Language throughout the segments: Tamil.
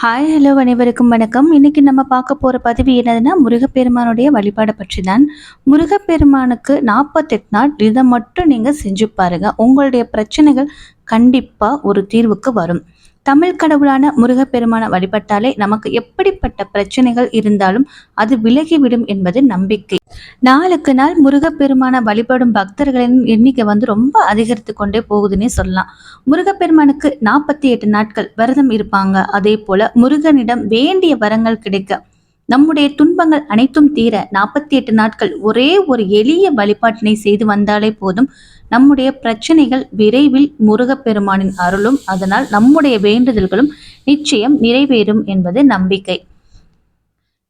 ஹாய் ஹலோ அனைவருக்கும் வணக்கம். இன்னைக்கு நம்ம பார்க்க போகிற பதிவு என்னதுன்னா முருகப்பெருமானுடைய வழிபாடை பற்றி தான் முருகப்பெருமானுக்கு நாற்பத்தெட்டு நாள் இதை மட்டும் நீங்கள் செஞ்சு பாருங்க. உங்களுடைய பிரச்சனைகள் கண்டிப்பாக ஒரு தீர்வுக்கு வரும். தமிழ் கடவுளான முருகப்பெருமான வழிபட்டாலே நமக்கு எப்படிப்பட்ட பிரச்சனைகள் இருந்தாலும் அது விலகிவிடும் என்பது நம்பிக்கை. நாளுக்கு நாள் முருகப்பெருமான வழிபடும் பக்தர்களின் எண்ணிக்கை வந்து ரொம்ப அதிகரித்து கொண்டே போகுதுன்னே சொல்லலாம். முருகப்பெருமானுக்கு நாற்பத்தி எட்டு நாட்கள் விரதம் இருப்பாங்க. அதே போல முருகனிடம் வேண்டிய வரங்கள் கிடைக்க நம்முடைய துன்பங்கள் அனைத்தும் தீர நாற்பத்தி எட்டு நாட்கள் ஒரே ஒரு எளிய வழிபாட்டினை செய்து வந்தாலே போதும். நம்முடைய பிரச்சனைகள் விரைவில் முருகப்பெருமானின் அருளும் அதனால் நம்முடைய வேண்டுதல்களும் நிச்சயம் நிறைவேறும் என்பது நம்பிக்கை.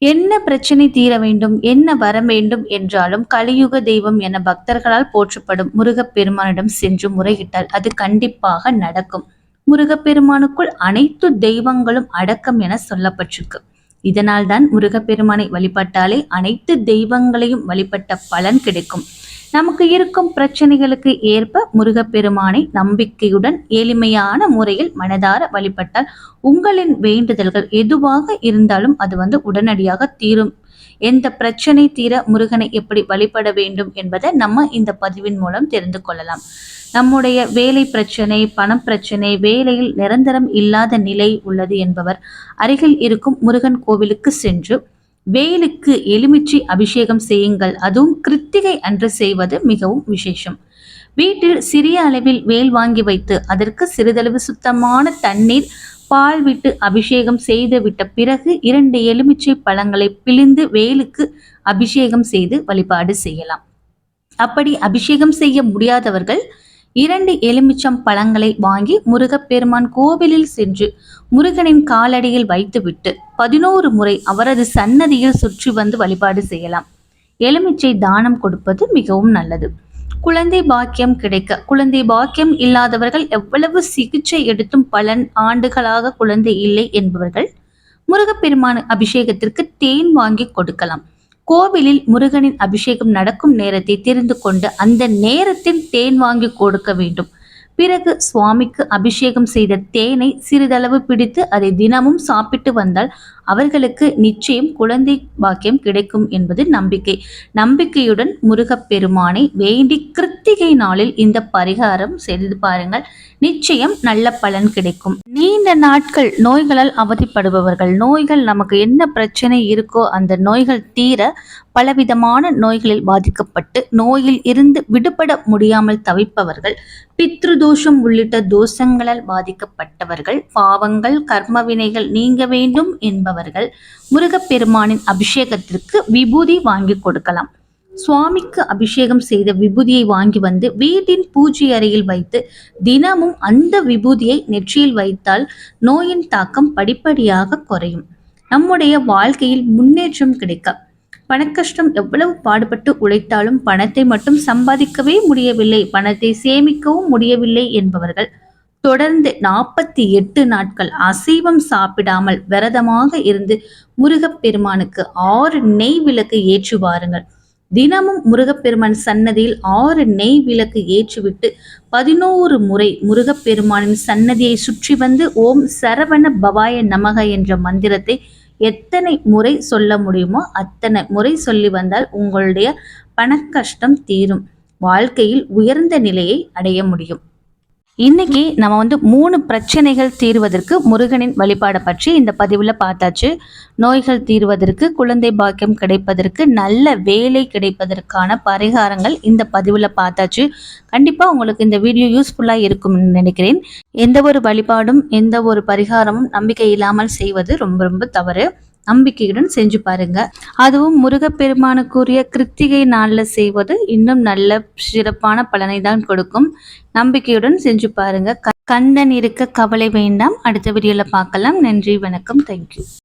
என்ன பிரச்சனை தீர வேண்டும் என்ன வர வேண்டும் என்றாலும் கலியுக தெய்வம் என பக்தர்களால் போற்றப்படும் முருகப்பெருமானிடம் சென்று முறையிட்டால் அது கண்டிப்பாக நடக்கும். முருகப்பெருமானுக்குள் அனைத்து தெய்வங்களும் அடக்கம் என சொல்லப்பட்டிருக்கு. இதனால் தான் முருகப்பெருமானை வழிபட்டாலே அனைத்து தெய்வங்களையும் வழிபட்ட பலன் கிடைக்கும். நமக்கு இருக்கும் பிரச்சனைகளுக்கு ஏற்ப முருகப்பெருமானை நம்பிக்கையுடன் எளிமையான முறையில் மனதார வழிபட்டால் உங்களின் வேண்டுதல்கள் எதுவாக இருந்தாலும் அது வந்து உடனடியாக தீரும். எந்த பிரச்சனை தீர முருகனை எப்படி வழிபட வேண்டும் என்பதை நம்ம இந்த பதிவின் மூலம் தெரிந்து கொள்ளலாம். நம்முடைய வேலை பிரச்சனை பணம் பிரச்சனை வேலையில் நிரந்தரம் இல்லாத நிலை உள்ளது என்பவர் அருகில் இருக்கும் முருகன் கோவிலுக்கு சென்று வேலுக்கு எலுமிச்சை அபிஷேகம் செய்யுங்கள். அதுவும் கிருத்திகை அன்று செய்வது மிகவும் விசேஷம். வீட்டில் சிறிய அளவில் வேல் வாங்கி வைத்து அதற்கு சிறிதளவு சுத்தமான தண்ணீர் பால் விட்டு அபிஷேகம் செய்து விட்ட பிறகு இரண்டு எலுமிச்சை பழங்களை பிழிந்து வேலுக்கு அபிஷேகம் செய்து வழிபாடு செய்யலாம். அப்படி அபிஷேகம் செய்ய முடியாதவர்கள் இரண்டு எலுமிச்சம் பழங்களை வாங்கி முருகப்பெருமான் கோவிலில் சென்று முருகனின் காலடியில் வைத்துவிட்டு பதினோரு முறை அவரது சன்னதியில் சுற்றி வந்து வழிபாடு செய்யலாம். எலுமிச்சை தானம் கொடுப்பது மிகவும் நல்லது. குழந்தை பாக்கியம் கிடைக்க. குழந்தை பாக்கியம் இல்லாதவர்கள் எவ்வளவு சிகிச்சை எடுத்தும் பலன் ஆண்டுகளாக குழந்தை இல்லை என்பவர்கள் முருகப்பெருமான் அபிஷேகத்திற்கு தேன் வாங்கி கொடுக்கலாம். கோவிலில் முருகனின் அபிஷேகம் நடக்கும் நேரத்தை தெரிந்து கொண்டு அந்த நேரத்தில் தேன் வாங்கி கொடுக்க வேண்டும். பிறகு சுவாமிக்கு அபிஷேகம் செய்த தேனை சிறிதளவு பிடித்து அதை தினமும் சாப்பிட்டு வந்தால் அவர்களுக்கு நிச்சயம் குழந்தை பாக்கியம் கிடைக்கும் என்பது நம்பிக்கை. நம்பிக்கையுடன் முருகப்பெருமானை வேண்டி கிருத்திகை நாளில் இந்த பரிகாரம் செய்து பாருங்கள். நிச்சயம் நல்ல பலன் கிடைக்கும். நீண்ட நாட்கள் நோய்களால் அவதிப்படுபவர்கள் நோய்கள் நமக்கு என்ன பிரச்சனை இருக்கோ அந்த நோய்கள் தீர பலவிதமான நோய்களில் பாதிக்கப்பட்டு நோயில் இருந்து விடுபட முடியாமல் தவிப்பவர்கள் பித்ருதோஷம் உள்ளிட்ட தோஷங்களால் பாதிக்கப்பட்டவர்கள் பாவங்கள் கர்ம வினைகள் நீங்க வேண்டும் அவர்கள் முருகப்பெருமானின் அபிஷேகத்திற்கு விபூதி வாங்கி கொடுக்கலாம். சுவாமிக்கு அபிஷேகம் செய்த விபூதியை வாங்கி வந்து வீட்டின் பூஜை அறையில் வைத்து தினமும் அந்த விபூதியை நெற்றியில் வைத்தால் நோயின் தாக்கம் படிப்படியாக குறையும். நம்முடைய வாழ்க்கையில் முன்னேற்றம் கிடைக்க பணக்கஷ்டம் எவ்வளவு பாடுபட்டு உழைத்தாலும் பணத்தை மட்டும் சம்பாதிக்கவே முடியவில்லை பணத்தை சேமிக்கவும் முடியவில்லை என்பவர்கள் தொடர்ந்து நாற்பத்தி எட்டு நாட்கள் அசைவம் சாப்பிடாமல் விரதமாக இருந்து முருகப்பெருமானுக்கு ஆறு நெய் விளக்கு ஏற்றி வாருங்கள். தினமும் முருகப்பெருமான் சன்னதியில் ஆறு நெய் விளக்கு ஏற்றிவிட்டு பதினோரு முறை முருகப்பெருமானின் சன்னதியை சுற்றி வந்து ஓம் சரவண பவாய நமக என்ற மந்திரத்தை எத்தனை முறை சொல்ல முடியுமோ அத்தனை முறை சொல்லி வந்தால் உங்களுடைய பணக்கஷ்டம் தீரும். வாழ்க்கையில் உயர்ந்த நிலையை அடைய முடியும். இன்னைக்கு நம்ம வந்து மூணு பிரச்சனைகள் தீர்வதற்கு முருகனின் வழிபாடை பற்றி இந்த பதிவில் பார்த்தாச்சு. நோய்கள் தீர்வதற்கு குழந்தை பாக்கியம் கிடைப்பதற்கு நல்ல வேலை கிடைப்பதற்கான பரிகாரங்கள் இந்த பதிவில் பார்த்தாச்சு. கண்டிப்பாக உங்களுக்கு இந்த வீடியோ யூஸ்ஃபுல்லாக இருக்கும்னு நினைக்கிறேன். எந்த ஒரு வழிபாடும் எந்த ஒரு பரிகாரமும் நம்பிக்கை இல்லாமல் செய்வது ரொம்ப ரொம்ப தவறு. நம்பிக்கையுடன் செஞ்சு பாருங்க. அதுவும் முருகப்பெருமானுக்குரிய கிருத்திகை நாளில் செய்வது இன்னும் நல்ல சிறப்பான பலனை தான் கொடுக்கும். நம்பிக்கையுடன் செஞ்சு பாருங்க. கண்ணன் இருக்க கவலை வேண்டாம். அடுத்த வீடியோவில் பார்க்கலாம். நன்றி வணக்கம். தேங்க்யூ